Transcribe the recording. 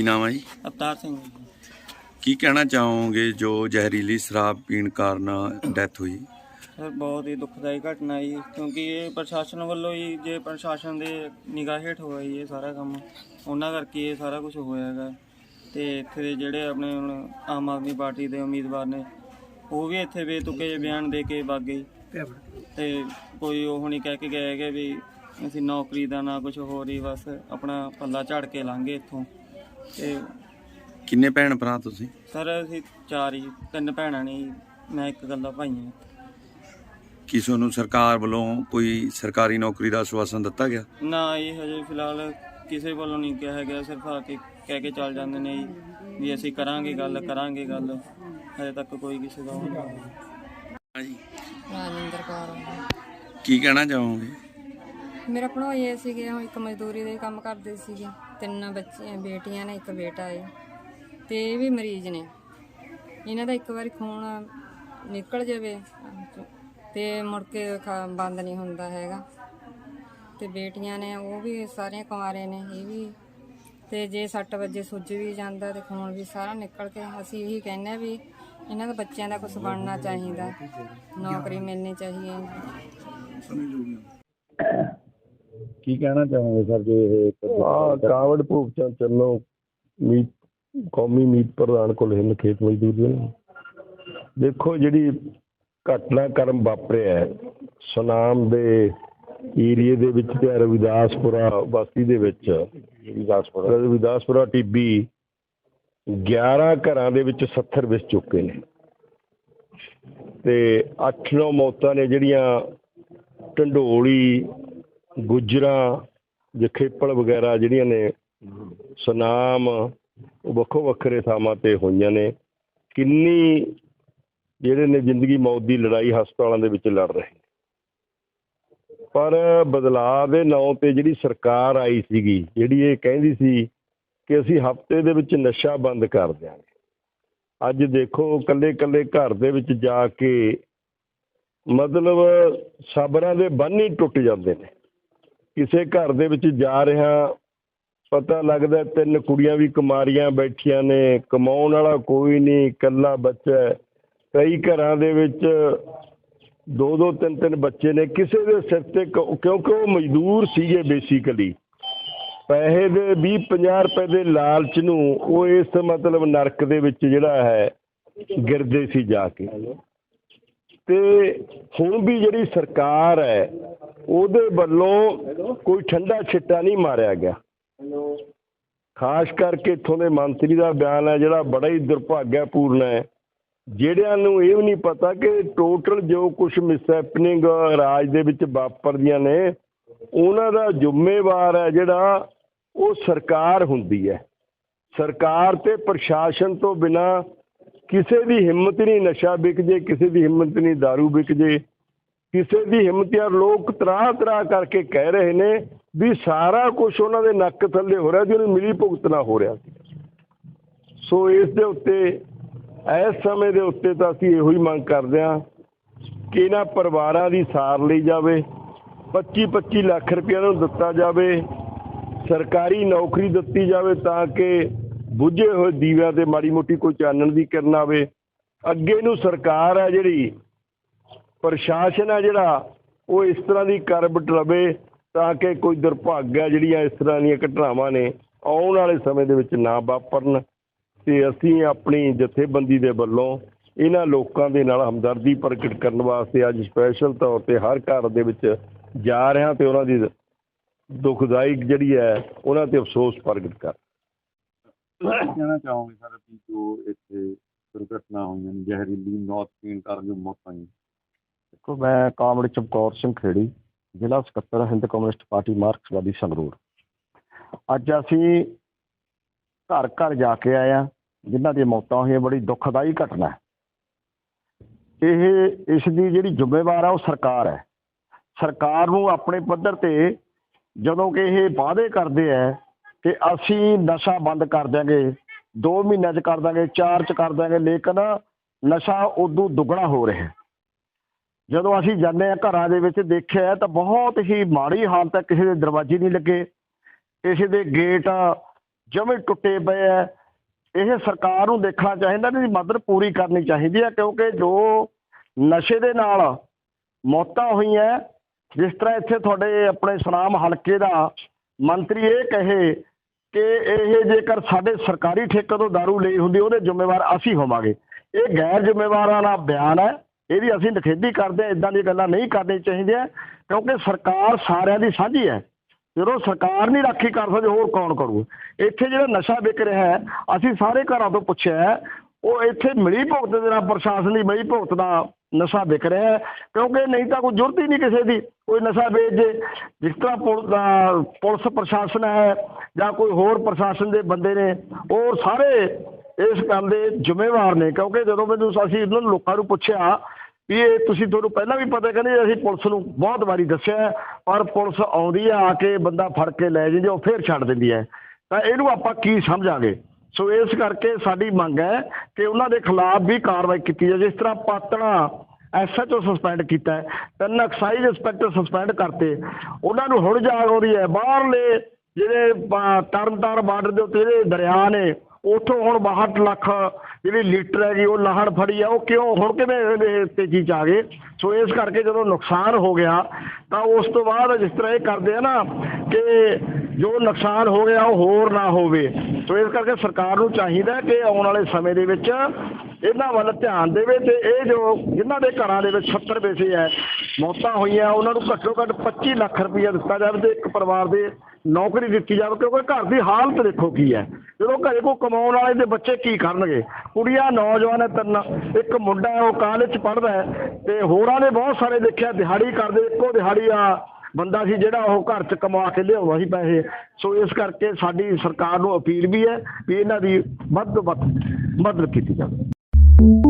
ਕੀ ਨਾਮ ਹੈ ਜੀ? ਅਵਤਾਰ ਸਿੰਘ। ਕੀ ਕਹਿਣਾ ਚਾਹੋਗੇ ਜੋ ਜ਼ਹਿਰੀਲੀ ਸ਼ਰਾਬ ਪੀਣ ਕਾਰਨ ਡੈਥ ਹੋਈ? ਸਰ ਬਹੁਤ ਹੀ ਦੁਖਦਾਈ ਘਟਨਾ ਜੀ ਕਿਉਂਕਿ ਇਹ ਪ੍ਰਸ਼ਾਸਨ ਵੱਲੋਂ ਹੀ ਜੇ ਪ੍ਰਸ਼ਾਸਨ ਦੇ ਨਿਗਾਹ ਹੇਠ ਹੋਇਆ ਜੀ ਇਹ ਸਾਰਾ ਕੰਮ ਉਹਨਾਂ ਕਰਕੇ ਇਹ ਸਾਰਾ ਕੁਝ ਹੋਇਆ ਹੈਗਾ। ਤੇ ਇੱਥੇ ਦੇ ਜਿਹੜੇ ਆਪਣੇ ਹੁਣ ਆਮ ਆਦਮੀ ਪਾਰਟੀ ਦੇ ਉਮੀਦਵਾਰ ਨੇ ਉਹ ਵੀ ਇੱਥੇ ਬੇਤੁਕੇ ਜਿਹੇ ਬਿਆਨ ਦੇ ਕੇ ਵਗ ਗਏ। ਤੇ ਕੋਈ ਉਹ ਨਹੀਂ ਕਹਿ ਕੇ ਗਏ ਹੈਗੇ ਵੀ ਅਸੀਂ ਨੌਕਰੀ ਦਾ ਨਾ ਕੁਝ ਹੋਰ ਹੀ ਬਸ ਆਪਣਾ ਪੱਲਾ ਝਾੜ ਕੇ ਲੰਘੇ ਇੱਥੋਂ। ਤੇ ਕਿੰਨੇ ਭੈਣ ਭਰਾ ਤੁਸੀਂ? ਸਰ ਅਸੀਂ ਚਾਰ ਹੀ ਤਿੰਨ ਭੈਣਾਂ ਨੇ ਜੀ, ਮੈਂ ਇੱਕ ਗੱਲਾ ਭਾਈ ਹਾਂ। ਕੀ ਤੁਹਾਨੂੰ ਸਰਕਾਰ ਵੱਲੋਂ ਕੋਈ ਸਰਕਾਰੀ ਨੌਕਰੀ ਦਾ ਆਸ਼ਵਾਸਨ ਦਿੱਤਾ ਗਿਆ? ਨਾ ਇਹ ਹਜੇ ਫਿਲਹਾਲ ਕਿਸੇ ਵੱਲੋਂ ਨਹੀਂ ਕਿਹਾ ਗਿਆ। ਸਿਰਫ ਆ ਕੇ ਕਹਿ ਕੇ ਚੱਲ ਜਾਂਦੇ ਨੇ ਜੀ ਵੀ ਅਸੀਂ ਕਰਾਂਗੇ ਗੱਲ ਕਰਾਂਗੇ ਗੱਲ। ਹਜੇ ਤੱਕ ਕੋਈ ਕਿਸੇ ਦਾ ਉਹ ਨਹੀਂ। ਹਾਂਜੀ। ਰਾਜਿੰਦਰ ਕੌਰ। ਕੀ ਕਹਿਣਾ ਚਾਹੋਗੇ? ਮੇਰਾ ਭਣੋਈ ਇਹ ਸੀਗੇ ਉਹ ਇੱਕ ਮਜ਼ਦੂਰੀ ਦੇ ਕੰਮ ਕਰਦੇ ਸੀਗੇ। ਤਿੰਨ ਬੱਚੀਆਂ, ਬੇਟੀਆਂ ਨੇ, ਇੱਕ ਬੇਟਾ ਹੈ ਤੇ ਇਹ ਵੀ ਮਰੀਜ਼ ਨੇ। ਇਹਨਾਂ ਦਾ ਇੱਕ ਵਾਰੀ ਖੂਨ ਨਿਕਲ ਜਾਵੇ, ਤੇ ਮੁੜ ਕੇ ਖਾ- ਬੰਦ ਨਹੀਂ ਹੁੰਦਾ ਹੈਗਾ। ਤੇ ਬੇਟੀਆਂ ਨੇ, ਉਹ ਵੀ ਸਾਰੀਆਂ ਕੁਆਰੇ ਨੇ, ਇਹ ਵੀ। ਤੇ ਜੇ 6 ਵਜੇ ਸੁੱਜ ਵੀ ਜਾਂਦਾ ਤੇ ਖੂਨ ਵੀ ਸਾਰਾ ਨਿਕਲ ਕੇ, ਅਸੀਂ ਇਹੀ ਕਹਿੰਦੇ ਆ ਵੀ ਇਹਨਾਂ ਦੇ ਬੱਚਿਆਂ ਦਾ ਕੁਝ ਬਣਨਾ ਚਾਹੀਦਾ। ਨੌਕਰੀ ਮਿਲਣੀ ਚਾਹੀਦੀ ਕੀ ਕਹਿਣਾ ਚਾਹੋਗੇ ਸਰ ਜੇ ਇਹ ਆ ਕਾਵੜ ਭੂਪ ਚੰਦ ਚੱਲੋ। ਮੀਤ ਕੌਮੀ ਮੀਤ ਪ੍ਰਧਾਨ ਕੋਲ ਹਿੰਦ ਖੇਤ ਮਜ਼ਦੂਰ ਦੇਖੋ ਜਿਹੜੀ ਘਟਨਾ ਕਰਮ ਵਾਪਰਿਆ ਸੁਨਾਮ ਦੇ ਏਰੀਏ ਦੇ ਵਿੱਚ ਤੇ ਰਵਿਦਾਸਪੁਰਾ ਬਸਤੀ ਦੇ ਵਿੱਚ। ਰਵਿਦਾਸਪੁਰਾ। ਰਵਿਦਾਸਪੁਰਾ ਟੀਬੀ 11 ਘਰਾਂ ਦੇ ਵਿੱਚ 70 ਵਿਸ ਚੁੱਕੇ ਨੇ। ਤੇ 8-9 ਮੌਤਾਂ ਨੇ ਜਿਹੜੀਆਂ ਢੰਡੋਲੀ ਗੁਜਰਾਂ ਜਖੇਪਲ ਵਗੈਰਾ ਜਿਹੜੀਆਂ ਨੇ, ਸੁਨਾਮ ਉਹ ਵੱਖੋ ਵੱਖਰੇ ਥਾਵਾਂ ਤੇ ਹੋਈਆਂ ਨੇ। ਕਿੰਨੀ ਜਿਹੜੇ ਨੇ ਜ਼ਿੰਦਗੀ ਮੌਤ ਦੀ ਲੜਾਈ ਹਸਪਤਾਲਾਂ ਦੇ ਵਿੱਚ ਲੜ ਰਹੇ ਪਰ ਬਦਲਾਅ ਦੇ ਨਾਂ ਤੇ ਜਿਹੜੀ ਸਰਕਾਰ ਆਈ ਸੀਗੀ, ਜਿਹੜੀ ਇਹ ਕਹਿੰਦੀ ਸੀ ਕਿ ਅਸੀਂ ਹਫ਼ਤੇ ਦੇ ਵਿੱਚ ਨਸ਼ਾ ਬੰਦ ਕਰ ਦਿਆਂਗੇ। ਅੱਜ ਦੇਖੋ ਕੱਲੇ ਕੱਲੇ ਘਰ ਦੇ ਵਿੱਚ ਜਾ ਕੇ ਮਤਲਬ ਸਾਬਰਾਂ ਦੇ ਬੰਨ ਹੀ ਟੁੱਟ ਜਾਂਦੇ ਨੇ। ਕਿਸੇ ਘਰ ਦੇ ਵਿੱਚ ਜਾ ਰਿਹਾ, ਪਤਾ ਲੱਗਦਾ ਤਿੰਨ ਕੁੜੀਆਂ ਵੀ ਕੁਮਾਰੀਆਂ ਬੈਠੀਆਂ ਨੇ, ਕਮਾਉਣ ਵਾਲਾ ਕੋਈ ਨਹੀਂ, ਇਕੱਲਾ ਬੱਚਾ ਕਈ ਘਰਾਂ ਦੇ ਵਿੱਚ ਦੋ ਦੋ ਤਿੰਨ ਤਿੰਨ ਬੱਚੇ ਨੇ। ਕਿਸੇ ਦੇ ਸਿਰ ਤੇ ਕਿਉਂਕਿ ਉਹ ਮਜ਼ਦੂਰ ਸੀਗੇ ਬੇਸਿਕਲੀ ਪੈਸੇ ਦੇ 20 50 ਰੁਪਏ ਦੇ ਲਾਲਚ ਨੂੰ ਉਹ ਇਸ ਮਤਲਬ ਨਰਕ ਦੇ ਵਿੱਚ ਜਿਹੜਾ ਹੈ, ਗਿਰਦੇ ਸੀ ਜਾ ਕੇ। ਤੇ ਹੁਣ ਵੀ ਜਿਹੜੀ ਸਰਕਾਰ ਹੈ ਉਹਦੇ ਵੱਲੋਂ ਕੋਈ ਠੰਡਾ ਛਿੱਟਾ ਨਹੀਂ ਮਾਰਿਆ ਗਿਆ। ਖਾਸ ਕਰਕੇ ਇੱਥੋਂ ਦੇ ਮੰਤਰੀ ਦਾ ਬਿਆਨ ਹੈ ਜਿਹੜਾ ਬੜਾ ਹੀ ਦੁਰਭਾਗਿਆਪੂਰਨ ਹੈ। ਜਿਹੜਿਆਂ ਨੂੰ ਇਹ ਵੀ ਨਹੀਂ ਪਤਾ ਕਿ ਟੋਟਲ ਜੋ ਕੁਝ ਮਿਸਹੈਪਨਿੰਗ ਰਾਜ ਦੇ ਵਿੱਚ ਵਾਪਰਦੀਆਂ ਨੇ ਉਹਨਾਂ ਦਾ ਜ਼ਿੰਮੇਵਾਰ ਹੈ ਜਿਹੜਾ ਉਹ ਸਰਕਾਰ ਹੁੰਦੀ ਹੈ। ਸਰਕਾਰ ਤੇ ਪ੍ਰਸ਼ਾਸਨ ਤੋਂ ਬਿਨਾ ਕਿਸੇ ਦੀ ਹਿੰਮਤ ਨਹੀਂ ਨਸ਼ਾ ਵਿਕ ਜੇ ਕਿਸੇ ਦੀ ਹਿੰਮਤ ਨਹੀਂ दारू ਵਿਕ ਜੇ ਕਿਸੇ ਦੀ ਹਿੰਮਤ ਯਾਰ ਲੋਕ ਤਰਾਹ ਤਰਾਹ ਕਰਕੇ ਕਹਿ ਰਹੇ ਨੇ ਵੀ ਸਾਰਾ ਕੁਝ ਉਹਨਾਂ ਦੇ ਨੱਕ ਥੱਲੇ ਹੋ ਰਿਹਾ ਜਿਹਨੂੰ ਮਿਲੀ ਭੁਗਤ ਭੁਗਤਣਾ ਹੋ ਰਿਹਾ ਸੀ। ਸੋ ਇਸ ਦੇ ਉੱਤੇ, ਇਸ ਸਮੇਂ ਦੇ ਉੱਤੇ ਤਾਂ ਅਸੀਂ ਇਹੋ ਹੀ ਮੰਗ ਕਰਦੇ ਹਾਂ ਕਿ ਇਹਨਾਂ ਪਰਿਵਾਰਾਂ ਦੀ ਸਾਰ ਲਈ ਜਾਵੇ 25 25 ਲੱਖ ਰੁਪਏ ਨੂੰ ਦਿੱਤਾ ਜਾਵੇ, ਸਰਕਾਰੀ ਨੌਕਰੀ ਦਿੱਤੀ ਜਾਵੇ ਤਾਂ ਕਿ ਬੁੱਝੇ ਹੋਏ ਦੀਵਿਆਂ ਤੇ ਮਾੜੀ ਮੋਟੀ ਕੋਈ ਚਾਨਣ ਦੀ ਕਿਰਨ ਆਵੇ। ਅੱਗੇ ਨੂੰ ਸਰਕਾਰ ਹੈ ਜਿਹੜੀ ਪ੍ਰਸ਼ਾਸਨ ਹੈ ਜਿਹੜਾ, ਉਹ ਇਸ ਤਰ੍ਹਾਂ ਦੀ ਕਰਬਟ ਲਵੇ ਤਾਂ ਕਿ ਕੋਈ ਦੁਰਭਾਗਿਆ ਜਿਹੜੀਆਂ ਇਸ ਤਰ੍ਹਾਂ ਦੀਆਂ ਘਟਨਾਵਾਂ ਨੇ ਆਉਣ ਵਾਲੇ ਸਮੇਂ ਦੇ ਵਿੱਚ ਨਾ ਵਾਪਰਨ। ਤੇ ਅਸੀਂ ਆਪਣੀ ਜਥੇਬੰਦੀ ਦੇ ਵੱਲੋਂ ਇਹਨਾਂ ਲੋਕਾਂ ਦੇ ਨਾਲ ਹਮਦਰਦੀ ਪ੍ਰਗਟ ਕਰਨ ਵਾਸਤੇ ਅੱਜ ਸਪੈਸ਼ਲ ਤੌਰ ਤੇ ਹਰ ਘਰ ਦੇ ਵਿੱਚ ਜਾ ਰਹੇ ਹਾਂ ਤੇ ਉਹਨਾਂ ਦੀ ਦੁਖਦਾਈ ਜਿਹੜੀ ਹੈ, ਉਹਨਾਂ ਤੇ ਅਫਸੋਸ ਪ੍ਰਗਟ ਕਰ। ਕਹਿਣਾ ਚਾਹੋਗੇ ਸਰ ਵੀ ਜੋ ਇੱਥੇ ਦੁਰਘਟਨਾ ਹੋਈਆਂ ਜ਼ਹਿਰੀਲੀ ਮੌਤ ਪੀਣ ਕਾਰਨ ਜੋ ਮੌਤਾਂ ਹੋਈਆਂ ਦੇਖੋ, ਮੈਂ ਕਾਮਰੇਡ ਚਮਕੌਰ ਸਿੰਘ ਖੇੜੀ, ਜ਼ਿਲ੍ਹਾ ਸਕੱਤਰ ਹਿੰਦ ਕਮਿਊਨਿਸਟ ਪਾਰਟੀ ਮਾਰਕਸਵਾਦੀ ਸੰਗਰੂਰ। ਅੱਜ ਅਸੀਂ ਘਰ ਘਰ ਜਾ ਕੇ ਆਏ ਆ ਜਿਨ੍ਹਾਂ ਦੀਆਂ ਮੌਤਾਂ ਹੋਈਆਂ, ਬੜੀ ਦੁਖਦਾਈ ਘਟਨਾ ਹੈ। ਇਹ, ਇਸ ਦੀ ਜਿਹੜੀ ਜ਼ਿੰਮੇਵਾਰ ਆ, ਉਹ ਸਰਕਾਰ ਹੈ। ਸਰਕਾਰ ਨੂੰ ਆਪਣੇ ਪੱਧਰ ਤੇ ਜਦੋਂ ਕਿ ਇਹ ਵਾਅਦੇ ਕਰਦੇ ਆ ਕਿ ਅਸੀਂ ਨਸ਼ਾ ਬੰਦ ਕਰ ਦਿਆਂਗੇ 2 ਮਹੀਨਿਆਂ 'ਚ ਕਰ ਦਾਂਗੇ 4 'ਚ ਕਰ ਦਾਂਗੇ ਲੇਕਿਨ ਨਸ਼ਾ ਉਦੋਂ ਦੁੱਗਣਾ ਹੋ ਰਿਹਾ ਹੈ। ਜਦੋਂ ਅਸੀਂ ਜਾਂਦੇ ਹਾਂ ਘਰਾਂ ਦੇ ਵਿੱਚ ਦੇਖਿਆ ਤਾਂ ਬਹੁਤ ਹੀ ਮਾੜੀ ਹਾਲਤ ਹੈ, ਕਿਸੇ ਦੇ ਦਰਵਾਜ਼ੇ ਨਹੀਂ ਲੱਗੇ। ਕਿਸੇ ਦੇ ਗੇਟ ਜਮੇ ਟੁੱਟੇ ਪਏ ਆ ਇਹ ਸਰਕਾਰ ਨੂੰ ਦੇਖਣਾ ਚਾਹੀਦਾ ਵੀ ਮਦਦ ਪੂਰੀ ਕਰਨੀ ਚਾਹੀਦੀ ਹੈ, ਕਿਉਂਕਿ ਜੋ ਨਸ਼ੇ ਦੇ ਨਾਲ ਮੌਤਾਂ ਹੋਈਆਂ ਜਿਸ ਤਰ੍ਹਾਂ ਇੱਥੇ ਤੁਹਾਡੇ ਆਪਣੇ ਸੁਨਾਮ ਹਲਕੇ ਦਾ ਮੰਤਰੀ ਇਹ ਕਹੇ ਕਿ ਇਹ ਜੇਕਰ ਸਾਡੇ ਸਰਕਾਰੀ ਠੇਕੇ ਤੋਂ ਦਾਰੂ ਲਈ ਹੁੰਦੀ, ਉਹਦੇ ਜ਼ਿੰਮੇਵਾਰ ਅਸੀਂ ਹੋਵਾਂਗੇ। ਇਹ ਗੈਰ ਜ਼ਿੰਮੇਵਾਰਾਂ ਦਾ ਬਿਆਨ ਹੈ। ਇਹਦੀ ਅਸੀਂ ਨਿਖੇਧੀ ਕਰਦੇ ਹਾਂ ਇਦਾਂ ਦੀਆਂ ਗੱਲਾਂ ਨਹੀਂ ਕਰਨੀਆਂ ਚਾਹੀਦੀਆਂ, ਕਿਉਂਕਿ ਸਰਕਾਰ ਸਾਰਿਆਂ ਦੀ ਸਾਂਝੀ ਹੈ। ਜਦੋਂ ਸਰਕਾਰ ਨਹੀਂ ਰਾਖੀ ਕਰ ਸਕਦੀ, ਹੋਰ ਕੌਣ ਕਰੂ ਇੱਥੇ ਜਿਹੜਾ ਨਸ਼ਾ ਵਿਕ ਰਿਹਾ ਹੈ, ਅਸੀਂ ਸਾਰੇ ਘਰਾਂ ਤੋਂ ਪੁੱਛਿਆ ਉਹ ਇੱਥੇ ਮਿਲੀ ਭੁਗਤ ਦੇ ਨਾਲ ਪ੍ਰਸ਼ਾਸਨ ਦੀ ਮਿਲੀ ਭੁਗਤ ਦਾ ਨਸ਼ਾ ਵਿਕ ਰਿਹਾ ਹੈ, ਕਿਉਂਕਿ ਨਹੀਂ ਤਾਂ ਕੋਈ ਜ਼ਰੂਰਤ ਹੀ ਨਹੀਂ ਕਿਸੇ ਦੀ, ਕੋਈ ਨਸ਼ਾ ਵੇਚ ਜੇ। ਜਿਸ ਤਰ੍ਹਾਂ ਪੁਲ- ਪੁਲਿਸ ਪ੍ਰਸ਼ਾਸਨ ਹੈ, ਜਾਂ ਕੋਈ ਹੋਰ ਪ੍ਰਸ਼ਾਸਨ ਦੇ ਬੰਦੇ ਨੇ, ਉਹ ਸਾਰੇ ਇਸ ਕੰਮ ਦੇ ਜ਼ਿੰਮੇਵਾਰ ਨੇ, ਕਿਉਂਕਿ ਜਦੋਂ ਮੈਨੂੰ ਅਸੀਂ ਇਹਨਾਂ ਨੂੰ ਲੋਕਾਂ ਨੂੰ ਪੁੱਛਿਆ ਵੀ ਇਹ ਤੁਸੀਂ ਤੁਹਾਨੂੰ ਪਹਿਲਾਂ ਵੀ ਪਤਾ ਕਹਿੰਦੇ ਅਸੀਂ ਪੁਲਿਸ ਨੂੰ ਬਹੁਤ ਵਾਰੀ ਦੱਸਿਆ ਪਰ ਪੁਲਿਸ ਆਉਂਦੀ ਆ ਆ ਕੇ ਬੰਦਾ ਫੜ ਕੇ ਲੈ ਜਾਂਦੀ ਉਹ ਫੇਰ ਛੱਡ ਦਿੰਦੀ ਹੈ। ਤਾਂ ਇਹਨੂੰ ਆਪਾਂ ਕੀ ਸਮਝਾਂਗੇ? ਸੋ ਇਸ ਕਰਕੇ ਸਾਡੀ ਮੰਗ ਹੈ ਕਿ ਉਹਨਾਂ ਦੇ ਖਿਲਾਫ ਵੀ ਕਾਰਵਾਈ ਕੀਤੀ ਜਾਵੇ। ਜਿਸ ਤਰ੍ਹਾਂ ਪਾਤਣਾ ਐਸਐਚਓ ਸਸਪੈਂਡ ਕੀਤਾ ਹੈ ਤਿੰਨ ਐਕਸਾਈਜ਼ ਇੰਸਪੈਕਟਰ ਸਸਪੈਂਡ ਕਰਤੇ। ਉਹਨਾਂ ਨੂੰ ਹੁਣ ਜਾਗ ਆਉਂਦੀ ਹੈ। ਬਾਹਰਲੇ ਜਿਹੜੇ ਅਹ, ਤਰਨਤਾਰਨ ਬਾਰਡਰ ਦੇ ਉੱਤੇ ਜਿਹੜੇ ਦਰਿਆ ਨੇ ਉੱਥੋਂ ਹੁਣ 62 ਲੱਖ ਜਿਹੜੀ ਲੀਟਰ ਹੈਗੀ ਉਹ ਲਾਹਣ ਫੜੀ ਆ, ਉਹ ਕਿਉਂ? ਹੁਣ ਕਿਵੇਂ ਇਹਦੇ ਤੇਜ਼ੀ ਚ ਆ ਗਏ? ਸੋ ਇਸ ਕਰਕੇ ਜਦੋਂ ਨੁਕਸਾਨ ਹੋ ਗਿਆ, ਤਾਂ ਉਸ ਤੋਂ ਬਾਅਦ ਜਿਸ ਤਰ੍ਹਾਂ ਇਹ ਕਰਦੇ ਆ ਨਾ ਕਿ ਜੋ ਨੁਕਸਾਨ ਹੋ ਗਿਆ ਉਹ ਹੋਰ ਨਾ ਹੋਵੇ। ਸੋ ਇਸ ਕਰਕੇ ਸਰਕਾਰ ਨੂੰ ਚਾਹੀਦਾ ਕਿ ਆਉਣ ਵਾਲੇ ਸਮੇਂ ਦੇ ਵਿੱਚ ਇਹਨਾਂ ਵੱਲ ਧਿਆਨ ਦੇਵੇ ਤੇ ਇਹ ਜੋ ਜਿਨ੍ਹਾਂ ਦੇ ਘਰਾਂ ਦੇ ਵਿੱਚ 70 ਪੈਸੇ ਹੈ ਮੌਤਾਂ ਹੋਈਆਂ, ਉਹਨਾਂ ਨੂੰ ਘੱਟੋ ਘੱਟ 25 ਲੱਖ ਰੁਪਈਆ ਦਿੱਤਾ ਜਾਵੇ ਤੇ ਇੱਕ ਪਰਿਵਾਰ ਦੇ ਨੌਕਰੀ ਦਿੱਤੀ ਜਾਵੇ, ਕਿਉਂਕਿ ਘਰ ਦੀ ਹਾਲਤ ਦੇਖੋ ਕੀ ਹੈ। ਜਦੋਂ ਘਰੇ ਕੋਈ ਕਮਾਉਣ ਵਾਲੇ ਦੇ ਬੱਚੇ ਕੀ ਕਰਨਗੇ? ਕੁੜੀਆਂ, ਨੌਜਵਾਨ ਹੈ, ਤਿੰਨ। ਇੱਕ ਮੁੰਡਾ ਹੈ, ਉਹ ਕਾਲਜ ਚ ਪੜ੍ਹਦਾ ਹੈ ਤੇ ਹੋਰਾਂ ਨੇ ਬਹੁਤ ਸਾਰੇ ਦੇਖਿਆ, ਦਿਹਾੜੀ ਕਰਦੇ, ਇੱਕੋ ਦਿਹਾੜੀ ਆ ਬੰਦਾ ਸੀ ਜਿਹੜਾ ਉਹ ਘਰ ਚ ਕਮਾ ਕੇ ਲਿਆਉਂਦਾ ਸੀ ਪੈਸੇ। ਸੋ ਇਸ ਕਰਕੇ ਸਾਡੀ ਸਰਕਾਰ ਨੂੰ ਅਪੀਲ ਵੀ ਹੈ ਵੀ ਇਹਨਾਂ ਦੀ ਵੱਧ ਤੋਂ ਵੱਧ ਮਦਦ ਕੀਤੀ ਜਾਵੇ। Thank you.